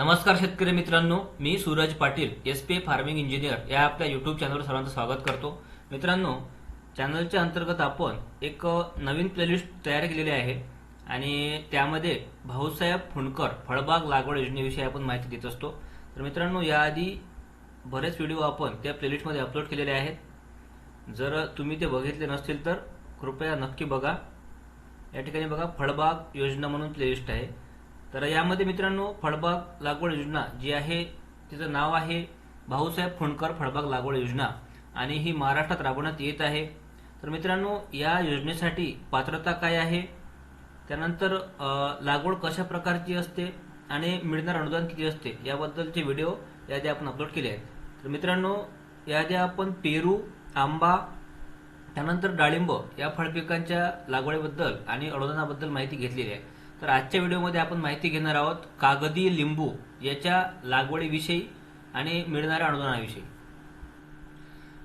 नमस्कार शेतकरी मित्रांनो मी Suraj Patil S P farming engineer या आपल्या यूट्यूब चॅनलवर सर्वांचं स्वागत करतो. मित्रांनो चॅनलच्या अंतर्गत आपण एक नवीन प्लेलिस्ट तयार केलेली आहे आणि त्यामध्ये भाऊसाहेब फुंडकर फळबाग लागवड योजनेविषयी आपण माहिती देत असतो. तर मित्रांनो याआधी बरेच व्हिडिओ आपण त्या प्लेलिस्टमध्ये अपलोड केलेले आहेत. जर तुम्ही ते बघितले नसतील तर कृपया नक्की बघा. या ठिकाणी बघा फळबाग योजना म्हणून प्लेलिस्ट आहे. तर यामध्ये मित्रांनो फळबाग लागवड योजना जी आहे तिचं नाव आहे भाऊसाहेब फुंडकर फळबाग लागवड योजना. आणि ही महाराष्ट्रात राबवण्यात येत आहे. तर मित्रांनो या योजनेसाठी पात्रता काय आहे? त्यानंतर लागवड कशा प्रकारची असते आणि मिळणार अनुदान किती असते? याबद्दलचे व्हिडिओ यादी आपण अपलोड केले आहेत. तर मित्रांनो यादी आपण पेरू आंबा त्यानंतर डाळिंब या फळपिकांच्या लागवडीबद्दल आणि अनुदानाबद्दल माहिती घेतलेली आहे. तर आजच्या व्हिडिओमध्ये आपण माहिती घेणार आहोत कागदी लिंबू याच्या लागवडीविषयी आणि मिळणाऱ्या अनुदानाविषयी.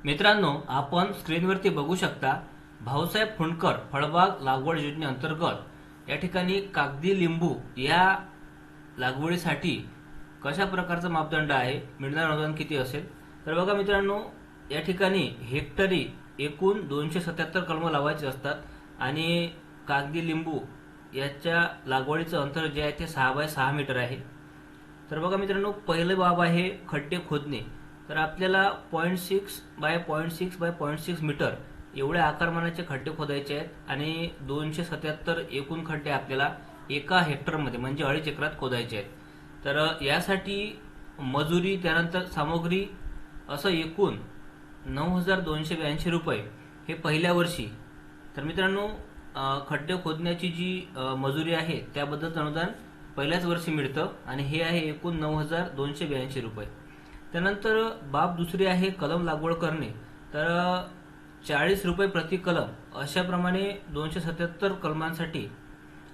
मित्रांनो आपण स्क्रीनवरती बघू शकता भाऊसाहेब फुंडकर फळबाग लागवड योजनेअंतर्गत या ठिकाणी कागदी लिंबू या लागवडीसाठी कशा प्रकारचा मापदंड आहे मिळणार अनुदान किती असेल? तर बघा मित्रांनो या ठिकाणी हेक्टरी एकूण दोनशे सत्याहत्तर कलमं लावायचे असतात आणि कागदी लिंबू याच्या लागवडीचं अंतर जे आहे ते सहा बाय सहा मीटर आहे. तर बघा मित्रांनो पहिलं बाब आहे खड्डे खोदणे. तर आपल्याला point six by point six by point six metre एवढ्या आकारमानाचे खड्डे खोदायचे आहेत आणि दोनशे सत्याहत्तर एकूण खड्डे आपल्याला एका हेक्टरमध्ये म्हणजे अडीच एकरात खोदायचे आहेत. तर यासाठी मजुरी त्यानंतर सामग्री असं एकूण नऊ हजार दोनशे ब्याऐंशी रुपये हे पहिल्या वर्षी. तर मित्रांनो खड्डे खोदण्याची जी मजुरी आहे त्याबद्दलचं अनुदान पहिल्याच वर्षी मिळतं आणि हे आहे एकूण नऊ हजार दोनशे ब्याऐंशी रुपये. त्यानंतर बाब दुसरी आहे कलम लागवड करणे. तर चाळीस रुपये प्रति कलम अशाप्रमाणे दोनशे सत्याहत्तर कलमांसाठी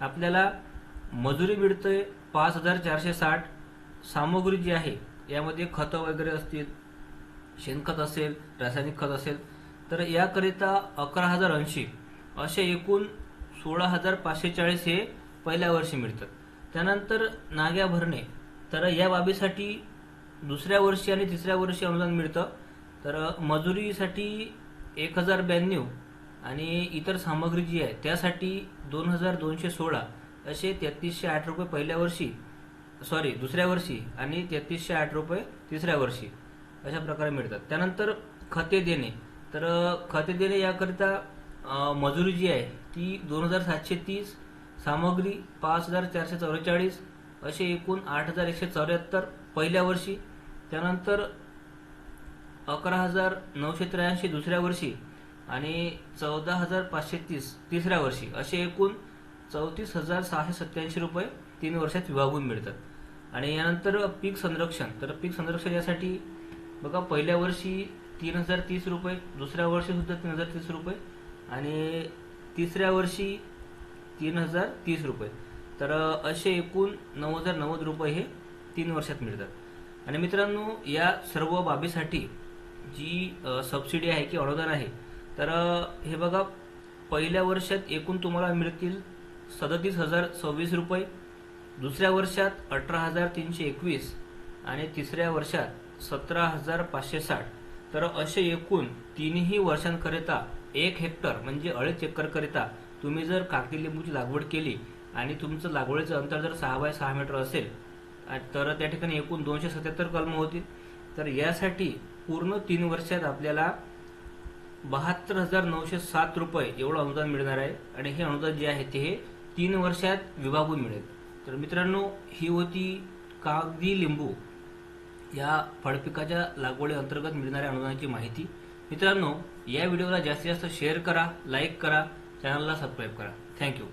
आपल्याला मजुरी मिळते पाच हजार चारशे साठ. सामग्री जी आहे यामध्ये खतं वगैरे असतील शेणखत असेल रासायनिक खत असेल तर याकरिता अकरा हजार ऐंशी. असे एकूण सोळा हजार पाचशे चाळीस हे पहिल्या वर्षी मिळतात. त्यानंतर नाग्या भरणे. तर या बाबीसाठी दुसऱ्या वर्षी आणि तिसऱ्या वर्षी अनुदान मिळतं. तर मजुरीसाठी एक हजार ब्याण्णव आणि इतर सामग्री जी आहे त्यासाठी दोन हजार दोनशे सोळा असे तेहतीसशे आठ रुपये पहिल्या वर्षी सॉरी दुसऱ्या वर्षी आणि तेहतीसशे आठ रुपये तिसऱ्या वर्षी अशा प्रकारे मिळतात. त्यानंतर खते देणे. तर खते देणे याकरिता मजुरी जी आहे ती दोन हजार सातशे तीस सामग्री पाच हजार चारशे चौवेचाळीस असे एकूण आठ हजार एकशे चौऱ्याहत्तर पहिल्या वर्षी त्यानंतर अकरा हजार नऊशे त्र्याऐंशी दुसऱ्या वर्षी आणि चौदा हजार पाचशे तीस तिसऱ्या वर्षी असे एकूण चौतीस हजार सहाशे सत्त्याऐंशी रुपये तीन वर्षात विभागून मिळतात. आणि यानंतर पीक संरक्षण तर पीक संरक्षण यासाठी बघा पहिल्या वर्षी तीन हजार तीस रुपये दुसऱ्या वर्षीसुद्धा तीन हजार तीस रुपये आणि तिसऱ्या वर्षी तीन हजार तीस रुपये. तर असे एकूण नऊ हजार नव्वद रुपये हे तीन वर्षात मिळतात. आणि मित्रांनो या सर्व बाबीसाठी जी सबसिडी आहे की अनुदान आहे तर हे बघा पहिल्या वर्षात एकूण तुम्हाला मिळतील सदतीस हजार सव्वीस रुपये दुसऱ्या वर्षात अठरा हजार तीनशे एकवीस आणि तिसऱ्या वर्षात सतरा हजार पाचशे साठ. तर असे एकूण तिन्ही वर्षांकरिता एक हेक्टर म्हणजे अडीच एकरकरिता तुम्ही जर कागदी लिंबूची लागवड केली आणि तुमचं लागवडीचं अंतर जर सहा बाय सहा मीटर असेल तर त्या ठिकाणी एकूण दोनशे सत्याहत्तर कलम होतील. तर यासाठी पूर्ण तीन वर्षात आपल्याला बहात्तर हजार नऊशे सात रुपये एवढं अनुदान मिळणार आहे. आणि हे अनुदान जे आहे ते हे तीन वर्षात विभागून मिळेल. तर मित्रांनो ही होती कागदी लिंबू. या फळपिकाच्या लागवडी अंतर्गत मिळणाऱ्या अनुदानाची माहिती. मित्रांनो या व्हिडिओला जास्तीत जास्त शेअर करा लाईक करा चॅनलला सबस्क्राईब करा. थँक्यू